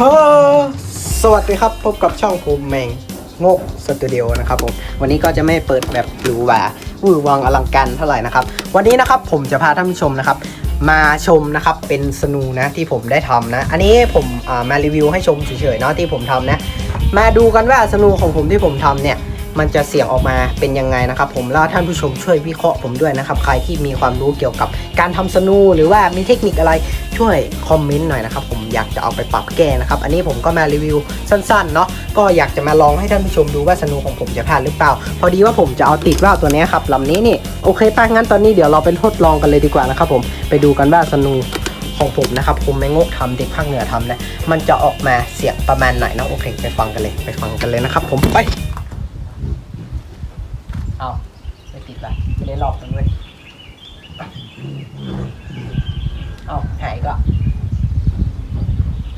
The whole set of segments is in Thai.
ฮสวัสดีครับ พบกับช่องภูมิแมงงกสตูดิโอนะครับผม วันนี้ก็จะไม่เปิดแบบหรูหราหวือวังอลังการเท่าไหร่นะครับ วันนี้นะครับผมจะพาท่านผู้ชมนะครับ มาชมนะครับเป็นสนูนะที่ผมได้ทำนะ อันนี้ผมมารีวิวให้ชมเฉยๆเนาะที่ผมทำนะ มาดูกันว่าสนูของผมที่ผมทำเนี่ยมันจะเสียงออกมาเป็นยังไงนะครับ ผมแล้วท่านผู้ชมช่วยวิเคราะห์ผมด้วยนะครับ ใครที่มีความรู้เกี่ยวกับการทำสนูหรือว่ามีเทคนิคอะไรช่วยคอมเมนต์หน่อยนะครับผม อยากจะเอาไปปรับแก้นะครับ อันนี้ผมก็มารีวิวสั้นๆเนาะก็อยากจะมาลองให้ท่านผู้ชมดูว่าสนูของผมจะผ่านหรือเปล่า พอดีว่าผมจะเอาติดว่าวตัวนี้ครับลำนี้นี่โอเคป้างั้นตอนนี้เดี๋ยวเราไปทดลองกันเลยดีกว่านะครับผมไปดูกันว่าสนูของผมนะครับผมไม่งกทำเด็กภาคเหนือทำนะมันจะออกมาเสียงประมาณไหนนะโอเคไปฟังกันเลยไปฟังกันเลยนะครับ ผมไปเอาไม่ติดละไม่ได้หลอกกันเลยเอาหายก็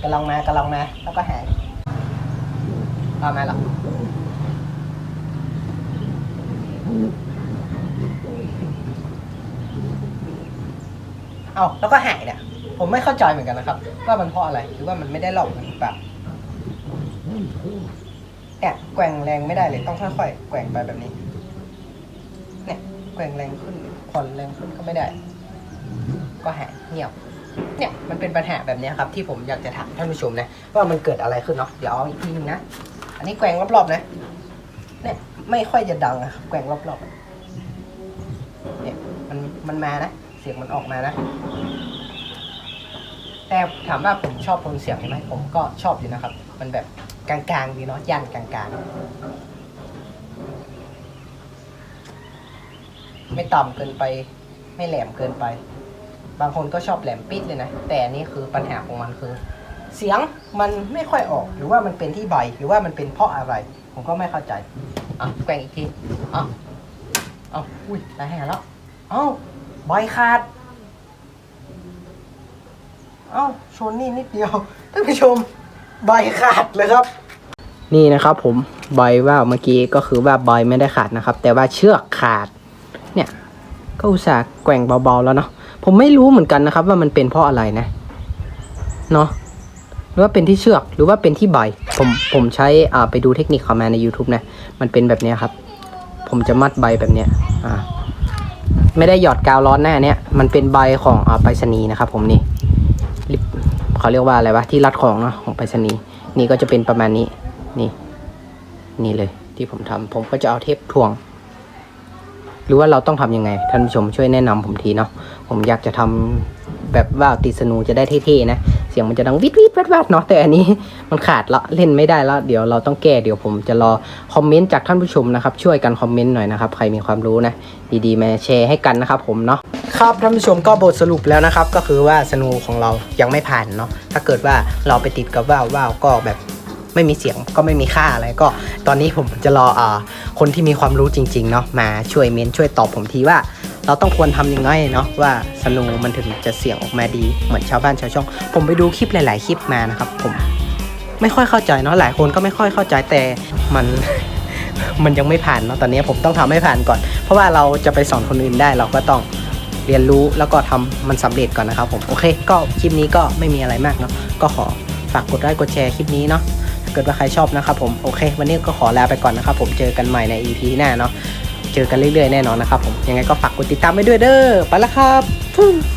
กำลังมากำลังมา แล้วก็หายเอามาละเอาแล้วก็หายเนี่ย ผมไม่เข้าใจเหมือนกันนะครับ ว่ามันเพราะอะไร หรือว่ามันไม่ได้หลอกหรือเปล่าเนี่ยแกว่งแรงไม่ได้เลย ต้องค่อยๆแกว่งไปแบบนี้ เนี่ยแกว่งแรงขึ้นผ่อนแรงขึ้นก็ไม่ได้ ก็หายเงียบ เนี่ยมันเป็นปัญหาแบบนี้ครับที่ผมอยากจะถามท่านผู้ชมนะว่ามันเกิดอะไรขึ้นเนาะเดี๋ยวเอาอีกทีนึงนะอันนี้แกว่งรอบๆนะเนี่ยไม่ค่อยจะดังนะครับแกว่งรอบๆเนี่ยมันมันมานะเสียงมันออกมานะ แต่ถามว่าผมชอบโทนเสียงไหมผมก็ชอบอยู่นะครับ มันแบบกลางๆดีเนาะย่านกลางๆ ไม่ต่ำเกินไป ไม่แหลมเกินไป บางคนก็ชอบแหลมปิดเลยนะ แต่นี่คือปัญหาของมันคือ เสียงมันไม่ค่อยออกหรือว่ามันเป็นที่ใบหรือว่ามันเป็นเพราะอะไร ผมก็ไม่เข้าใจอะแกว่งอีกทีอะเอาอุ้ยได้แห่แล้วเอ้าใบขาดเอ้าชนนี่นิดเดียวท่านผู้ชมใบขาดเลยครับ นี่นะครับผมใบว่าเมื่อกี้ก็คือว่าใบไม่ได้ขาดนะครับ แต่ว่าเชือกขาด เนี่ยก็อุตส่าห์แกว่งเบาๆแล้วเนาะ ผมไม่รู้เหมือนกันนะครับ ว่ามันเป็นเพราะอะไรนะ เนาะหรือว่าเป็นที่เชือกหรือว่าเป็นที่ใบ ผมผมใช้อ่าไปดูเทคนิคเขามาใน YouTube นะ มันเป็นแบบนี้ครับ ผมจะมัดใบแบบเนี้ยอ่าไม่ได้หยอดกาวร้อนหน้าเนี้ยมันเป็นใบของอ่าไปรษณีย์นะครับ ผมนี่เขาเรียกว่าอะไรวะที่รัดของเนาะของไปรษณีย์นี่ก็จะเป็นประมาณนี้ นี่ นี่เลยที่ผมทำผมก็จะเอาเทปถ่วง หรือว่าเราต้องทำยังไง ท่านผู้ชมช่วยแนะนำผมทีเนาะผมอยากจะทำแบบว่าติดสนูจะได้เท่ๆนะ เสียงมันจะดังวิดวิดแวดแวดเนาะแต่อันนี้มันขาดละเล่นไม่ได้แล้ว เดี๋ยวเราต้องแก้เดี๋ยวผมจะรอคอมเมนต์จากท่านผู้ชมนะครับ ช่วยกันคอมเมนต์หน่อยนะครับ ใครมีความรู้นะ ดีๆมาแชร์ให้กันนะครับผมเนาะครับท่านผู้ชมก็บทสรุปแล้วนะครับ ก็คือว่าสนูของเรายังไม่ผ่านเนาะถ้าเกิดว่าเราไปติดกับว่าวว่าวก็แบบ ไม่มีเสียงก็ไม่มีค่าอะไรก็ ตอนนี้ผมจะรออคนที่มีความรู้จริงๆเนาะมาช่วยเมนช่วยตอบผมทีว่า เราต้องควรทำยังไงเนาะว่าสนูมันถึงจะเสียงออกมาดีเหมือนชาวบ้านชาวช่อง ผมไปดูคลิปหลาย ๆ คลิปมานะครับ ผมไม่ค่อยเข้าใจเนาะหลายคนก็ไม่ค่อยเข้าใจแต่มันมันยังไม่ผ่านเนาะตอนนี้ผมต้องทำให้ผ่านก่อน เพราะว่าเราจะไปสอนคนอื่นได้เราก็ต้องเรียนรู้แล้วก็ทำมันสำเร็จก่อนนะครับผมโอเค ก็คลิปนี้ก็ไม่มีอะไรมากเนาะก็ขอฝากกดไลค์กดแชร์คลิปนี้เนาะ เกิดว่าใครชอบนะครับผมโอเค วันนี้ก็ขอลาไปก่อนนะครับผมเจอกันใหม่ใน EP หน้าเนาะเจอกันเรื่อยๆแน่นอนนะครับผมยังไงก็ฝากกดติดตามไปด้วยเด้อไปแล้วครับ